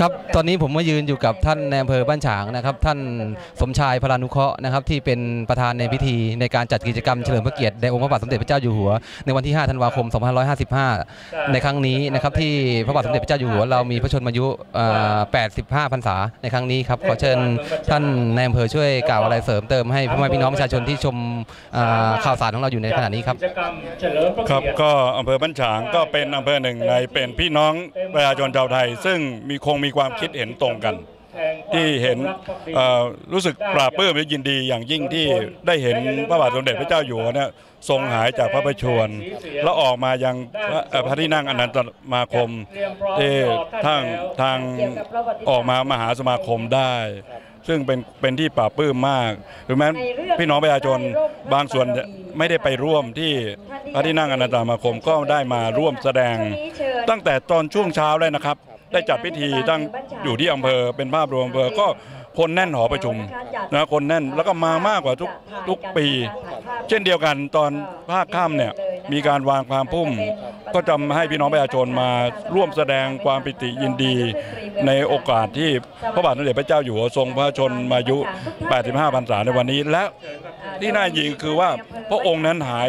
ครับ ตอนนี้ผมมายืนอยู่กับท่านในอำเภอบ้านฉางนะครับ ท่านสมชายพลานุเคราะห์นะครับ ที่เป็นประธานในพิธีในการจัดกิจกรรมเฉลิมพระเกียรติในองค์พระบาทสมเด็จพระเจ้าอยู่หัว ในวันที่ 5 ธันวาคม 2555 ในครั้งนี้นะครับที่พระบาทสมเด็จพระเจ้าอยู่หัวเรามีพระชนมายุ 85 พรรษาในครั้งนี้ครับขอเชิญท่านในอำเภอช่วยกล่าวอะไรเสริมเติมให้พ่อแม่พี่น้องประชาชนที่ชมข่าวสารของเราอยู่ในขณะนี้ครับกิจกรรมครับก็อำเภอบ้านฉางก็เป็นอำเภอหนึ่งในเป็นพี่น้องประชาชนชาวไทย ซึ่งมีคงมีความคิดเห็นตรงกัน ที่เห็นเอ่อรู้สึกปราบปลื้มและยินดีอย่างยิ่งที่ได้เห็นพระบาทสมเด็จพระเจ้าอยู่หัวเนี่ยทรงหายจากพระประชวรแล้วออกมายังพระเอ่อพระที่นั่งอนันตสมาคมที่ทางทางออกมามหาสมาคมได้ ซึ่งเป็นเป็นที่ปราบปลื้มมากหรือแม้พี่น้องประชาชนบางส่วนไม่ได้ไปร่วมที่พระที่นั่งอนันตสมาคมก็ได้มาร่วมแสดง ตั้งแต่ตอนช่วงเช้าเลยนะครับ ได้จัดพิธีตั้งอยู่ที่อำเภอเป็นภาพรวมอำเภอก็คนแน่นหอประชุมนะคนแน่นแล้วก็มามากกว่าทุกทุกปี เช่นเดียวกันตอนภาคค่ำเนี่ยมีการวางความพุ่ม ก็จะให้พี่น้องประชาชนมาร่วมแสดงความปิติยินดี ในโอกาสที่พระบาทสมเด็จพระเจ้าอยู่หัวทรงพระชนมายุ 85พรรษาในวันนี้ และที่น่ายิงคือว่าพระองค์นั้นหาย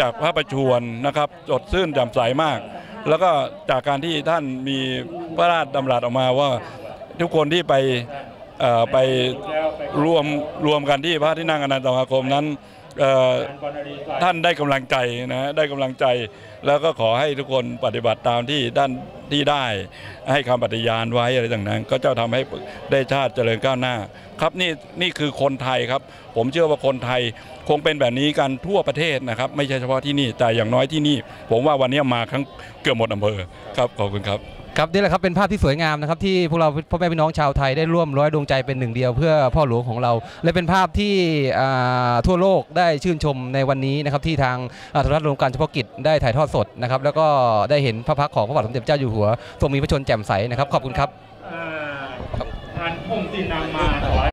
จากพระประชวรนะครับสดชื่นแจ่มใสมาก แล้วก็จากการที่ท่านมีพระราชดำรัสออกมาว่าทุกคนที่ไปไปรวมรวมกันที่พระที่นั่งอนันตสมาคมนั้น ท่านได้กำลังใจนะได้กำลังใจ แล้วก็ขอให้ทุกคนปฏิบัติตามที่ด้านที่ได้ให้คำปฏิญาณไว้อะไรต่างๆ ก็จะทำให้ได้ชาติเจริญก้าวหน้า ครับนี่นี่คือคนไทยครับ ผมเชื่อว่าคนไทยคงเป็นแบบนี้กันทั่วประเทศนะครับ ไม่ใช่เฉพาะที่นี่แต่อย่างน้อยที่นี่ ผมว่าวันนี้มาทั้งเกือบหมดอำเภอครับขอบคุณครับ ครับนี่แหละครับเป็นภาพที่สวยงามนะครับที่พวกเราพ่อแม่พี่น้องชาวไทยได้ร่วมร้อยดวงใจเป็นหนึ่งเดียว เพื่อพ่อหลวงของเรา และเป็นภาพที่ทั่วโลกได้ชื่นชมในวันนี้นะครับที่ทางโทรทัศน์รวมการเฉพาะกิจได้ถ่ายทอดสดนะครับแล้วก็ได้เห็นพระพักของพระบาทสมเด็จเจ้าอยู่หัวทรงมีพระชนแจ่มใสนะครับขอบคุณครับท่านพงศินำมาถวาย